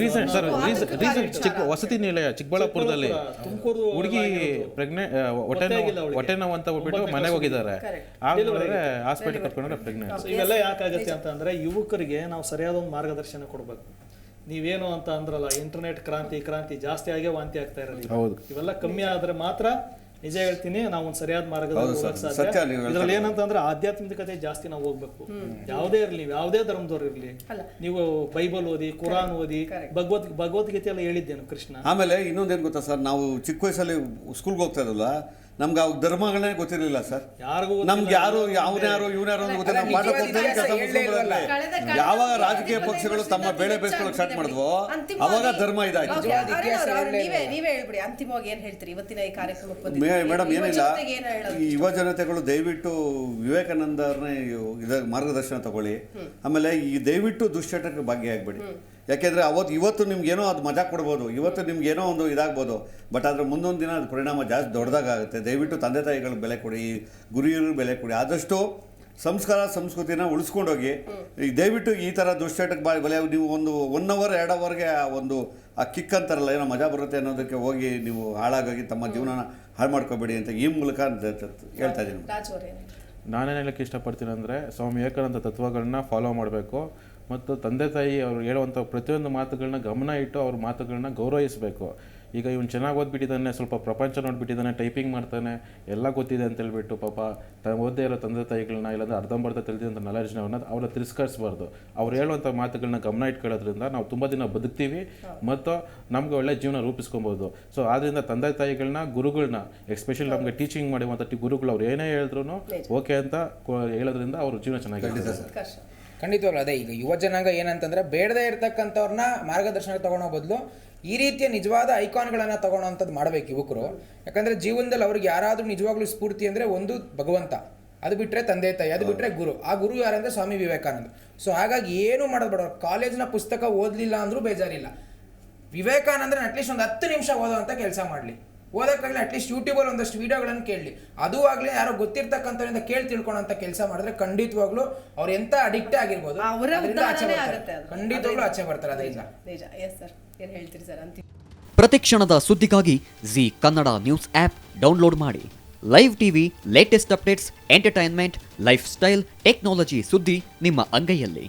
Recent sir ಹದಿನೈದು. Recent ಚಿಕ್ಕ ವಸತಿ ನಿಲಯ ಚಿಕ್ಕಬಳ್ಳಾಪುರದಲ್ಲಿ ತುಮಕೂರು ಹುಡುಗಿ ಪ್ರೆಗ್ನೆಂಟ್ ಹೊಟ್ಟೆ ನೋವು ಹೊಟ್ಟೆ ನೋವು ಅಂತ ಹೋಗ್ಬಿಟ್ಟು ಮನೆಗೆ ಹೋಗಿದ್ದಾರೆ. ಆಮೇಲೆ ಹಾಸ್ಪಿಟಲ್ ಕರ್ಕೊಂಡ್ರೆ ಪ್ರೆಗ್ನೆಂಟ್ ಇವೆಲ್ಲ ಯಾಕಾಗತ್ತೆ ಅಂತಂದ್ರೆ ಯುವಕರಿಗೆ ನಾವು ಸರಿಯಾದ ಒಂದು ಮಾರ್ಗದರ್ಶನ ಕೊಡ್ಬೇಕು. ನೀವೇನು ಅಂತ ಅಂದ್ರಲ್ಲ ಇಂಟರ್ನೆಟ್ ಕ್ರಾಂತಿ ಕ್ರಾಂತಿ ಜಾಸ್ತಿ ಆಗೇ ವಾಂತಿ ಆಗ್ತಾ ಇರೋದು ಹೌದು. ಇವೆಲ್ಲ ಕಮ್ಮಿ ಆದ್ರೆ ಮಾತ್ರ ನಿಜ ಹೇಳ್ತೀನಿ ನಾವು ಒಂದು ಸರಿಯಾದ ಮಾರ್ಗದಲ್ಲಿ ಹೌದು ಹೋಗಕ್ ಸರ್, ಸಾಧ್ಯ ಇದ್ರಲ್ಲಿ ಏನಂತಂದ್ರೆ ಆಧ್ಯಾತ್ಮಿಕತೆ ಜಾಸ್ತಿ ನಾವು ಹೋಗ್ಬೇಕು. ಯಾವುದೇ ಇರಲಿ ಯಾವುದೇ ಧರ್ಮದವ್ರು ಇರಲಿ. ನೀವು ಬೈಬಲ್ ಓದಿ ಕುರಾನ್ ಓದಿ ಭಗವದ್ ಭಗವದ್ಗೀತೆ ಎಲ್ಲ ಹೇಳಿದ್ದೇನು ಕೃಷ್ಣ? ಆಮೇಲೆ ಇನ್ನೊಂದೇನು ಗೊತ್ತಾ ಸರ್ ನಾವು ಚಿಕ್ಕ ವಯಸ್ಸಲ್ಲಿ ಸ್ಕೂಲ್ಗೆ ಹೋಗ್ತಾ ಇದ್ವಲ್ಲ ನಮ್ಗೆ ಅವಾಗ ಧರ್ಮಗಳೇ ಗೊತ್ತಿರಲಿಲ್ಲ ಸರ್. ಯಾರಿಗೂ ನಮ್ಗೆ ಯಾರು ಯಾರು ಇವನ್ಯಾರು ಅಂತ ಗೊತ್ತಿಲ್ಲ. ನಾವು ಪಾಠ ಕೆಲಸ ಯಾವಾಗ ರಾಜಕೀಯ ಪಕ್ಷಗಳು ತಮ್ಮ ಬೇಳೆ ಬೇಯಿಸ್ಕೊಳ್ಳೋಕೆ ಸ್ಟಾರ್ಟ್ ಮಾಡಿದ್ವೋ ಅವಾಗ ಧರ್ಮ ಇದಾಯ್ತು. ಅವ್ರೆ, ಅವ್ರೆ, ನೀವೇ ನೀವೇ ಹೇಳ್ಬಿಡಿ. ಅಂತಿಮವಾಗಿ ಏನ್ ಹೇಳ್ತೀರಿ? ಇವತ್ತಿನ ಈ ಕಾರ್ಯಕ್ರಮಕ್ಕೆ ಬಂದಿದ್ದೀರಿ? ಮೇಡಮ್ ಏನಿಲ್ಲ? ಈ ಯುವ ಜನತೆಗಳು ದಯವಿಟ್ಟು ವಿವೇಕಾನಂದರನ್ನೇ ಇದ ಮಾರ್ಗದರ್ಶನ ತಗೊಳ್ಳಿ. ಆಮೇಲೆ ಈ ದಯವಿಟ್ಟು ದುಶ್ಚಟಕ್ಕೆ ಭಾಗಿಯಾಗಬೇಡಿ. ಯಾಕೆಂದ್ರೆ ಅವತ್ತು ಇವತ್ತು ನಿಮಗೇನೋ ಅದು ಮಜಾ ಕೊಡ್ಬೋದು, ಇವತ್ತು ನಿಮಗೇನೋ ಒಂದು ಇದಾಗ್ಬೋದು, ಬಟ್ ಆದರೆ ಮುಂದೊಂದು ದಿನ ಅದು ಪರಿಣಾಮ ಜಾಸ್ತಿ ದೊಡ್ಡದಾಗುತ್ತೆ ದಯವಿಟ್ಟು ತಂದೆ ತಾಯಿಗಳಿಗೆ ಬೆಲೆ ಕೊಡಿ ಗುರಿಯರು ಬೆಲೆ ಕೊಡಿ. ಆದಷ್ಟು ಸಂಸ್ಕಾರ, ಸಂಸ್ಕೃತಿನ ಉಳಿಸ್ಕೊಂಡೋಗಿ ದಯವಿಟ್ಟು ಈ ಥರ ದುಶ್ಚಟಕ್ಕೆ ಬಾ ಬೆಲೆ ನೀವು ಒಂದು ಒನ್ ಅವರ್ ಎರಡು ಅವರ್ಗೆ ಆ ಒಂದು ಆ ಕಿಕ್ ಅಂತಾರಲ್ಲ, ಏನೋ ಮಜಾ ಬರುತ್ತೆ ಅನ್ನೋದಕ್ಕೆ ಹೋಗಿ ನೀವು ಹಾಳಾಗೋಗಿ ತಮ್ಮ ಜೀವನನ ಹಾಳು ಮಾಡ್ಕೋಬೇಡಿ ಅಂತ ಈ ಮೂಲಕ ಹೇಳ್ತಾ ಇದ್ದೀನಿ. ನಾನೇನು ಹೇಳಕ್ಕೆ ಇಷ್ಟಪಡ್ತೀನಿ ಅಂದರೆ ಸ್ವಾಮಿ ವಿವೇಕಾನಂದ ತತ್ವಗಳನ್ನ ಫಾಲೋ ಮಾಡಬೇಕು ಮತ್ತು ತಂದೆ ತಾಯಿ ಅವರು ಹೇಳುವಂಥ ಪ್ರತಿಯೊಂದು ಮಾತುಗಳನ್ನ ಗಮನ ಇಟ್ಟು ಅವ್ರ ಮಾತುಗಳನ್ನ ಗೌರವಿಸಬೇಕು. ಈಗ ಇವ್ನು ಚೆನ್ನಾಗಿ ಓದ್ಬಿಟ್ಟಿದ್ದಾನೆ ಸ್ವಲ್ಪ ಪ್ರಪಂಚ ನೋಡ್ಬಿಟ್ಟಿದ್ದಾನೆ ಟೈಪಿಂಗ್ ಮಾಡ್ತಾನೆ ಎಲ್ಲ ಗೊತ್ತಿದೆ ಅಂತ ಹೇಳ್ಬಿಟ್ಟು ಪಾಪ ತ ಓದ್ದೇ ಇರೋ ತಂದೆ ತಾಯಿಗಳನ್ನ ಇಲ್ಲಾಂದ್ರೆ ಅರ್ಧಂಬರ್ಧ ತಿಳಿದಂಥ ನಾಲೆಜ್ನ ಅವ್ರನ್ನ ಅವ್ರ ತಿರಸ್ಕರಿಸಬಾರ್ದು. ಅವ್ರು ಹೇಳುವಂಥ ಮಾತುಗಳನ್ನ ಗಮನ ಇಟ್ಕೊಳ್ಳೋದ್ರಿಂದ ನಾವು ತುಂಬ ದಿನ ಬದುಕ್ತೀವಿ ಮತ್ತು ನಮಗೆ ಒಳ್ಳೆ ಜೀವನ ರೂಪಿಸ್ಕೊಬೋದು. ಸೊ ಆದ್ದರಿಂದ ತಂದೆ ತಾಯಿಗಳನ್ನ ಗುರುಗಳನ್ನ ಎಸ್ಪೆಷಲಿ ನಮಗೆ ಟೀಚಿಂಗ್ ಮಾಡುವಂಥ ಟಿ- ಗುರುಗಳು ಅವ್ರು ಏನೇ ಹೇಳಿದ್ರು ಓಕೆ ಅಂತ ಕೊ- ಹೇಳೋದ್ರಿಂದ ಅವ್ರ ಜೀವನ ಚೆನ್ನಾಗಿ ಖಂಡಿತವಾಗ್ಲೂ ಅದೇ. ಈಗ ಯುವ ಜನಾಂಗ ಏನಂತಂದ್ರೆ ಬೇಡದೇ ಇರ್ತಕ್ಕಂಥವ್ರನ್ನ ಮಾರ್ಗದರ್ಶನ ತಗೊಳೋ ಬದಲು ಈ ರೀತಿಯ ನಿಜವಾದ ಐಕಾನ್ಗಳನ್ನು ತಗೊಳ್ಳೋಂಥದ್ದು ಮಾಡಬೇಕು ಯುವಕರು. ಯಾಕಂದ್ರೆ ಜೀವನದಲ್ಲಿ ಅವ್ರಿಗೆ ಯಾರಾದರೂ ನಿಜವಾಗ್ಲೂ ಸ್ಫೂರ್ತಿ ಅಂದ್ರೆ ಒಂದು ಭಗವಂತ. ಅದು ಬಿಟ್ರೆ ತಂದೆ ತಾಯಿ ಅದು ಬಿಟ್ರೆ ಗುರು. ಆ ಗುರು ಯಾರಂದ್ರೆ ಸ್ವಾಮಿ ವಿವೇಕಾನಂದ. ಸೊ ಹಾಗಾಗಿ ಏನು ಮಾಡೋದು ಬೇಡ. ಕಾಲೇಜ್ನ ಪುಸ್ತಕ ಓದಲಿಲ್ಲ ಅಂದ್ರೂ ಬೇಜಾರಿಲ್ಲ. ವಿವೇಕಾನಂದನ ಅಟ್ಲೀಸ್ಟ್ ಒಂದು ಹತ್ತು ನಿಮಿಷ ಓದೋ ಅಂತ ಕೆಲಸ ಮಾಡಲಿ. ಓದೋಕ್ಕಾಗಲಿ ಅಟ್ಲೀಸ್ಟ್ ಯೂಟ್ಯೂಬಲ್ಲಿ ಒಂದಷ್ಟು ವೀಡಿಯೋಗಳನ್ನು ಕೇಳಲಿ ಅದು ಆಗಲಿ ಯಾರೋ ಗೊತ್ತಿರ್ತಕ್ಕಂಥವ್ರಿಂದ ಕೇಳಿ ತಿಳ್ಕೊಳೋಂಥ ಕೆಲಸ ಮಾಡಿದ್ರೆ ಖಂಡಿತವಾಗ್ಲೂ ಅವ್ರು ಎಂತ ಅಡಿಕ್ಟ್ ಆಗಿರ್ಬೋದು. ಖಂಡಿತವಾಗ್ಲೂ ಆಚೆ ಬರ್ತಾರೆ ಅದರಿಂದ. ನಿಜ. ಎಸ್ ಸರ್ ಏನು ಹೇಳ್ತೀರಿ ಸರ್ ಅಂತಿಮ. ಪ್ರತಿಕ್ಷಣದ ಸುದ್ದಿಗಾಗಿ Zee Kannada news app download ಮಾಡಿ. Live TV latest updates entertainment lifestyle technology ಸುದ್ದಿ ನಿಮ್ಮ ಅಂಗೈಯಲ್ಲಿ.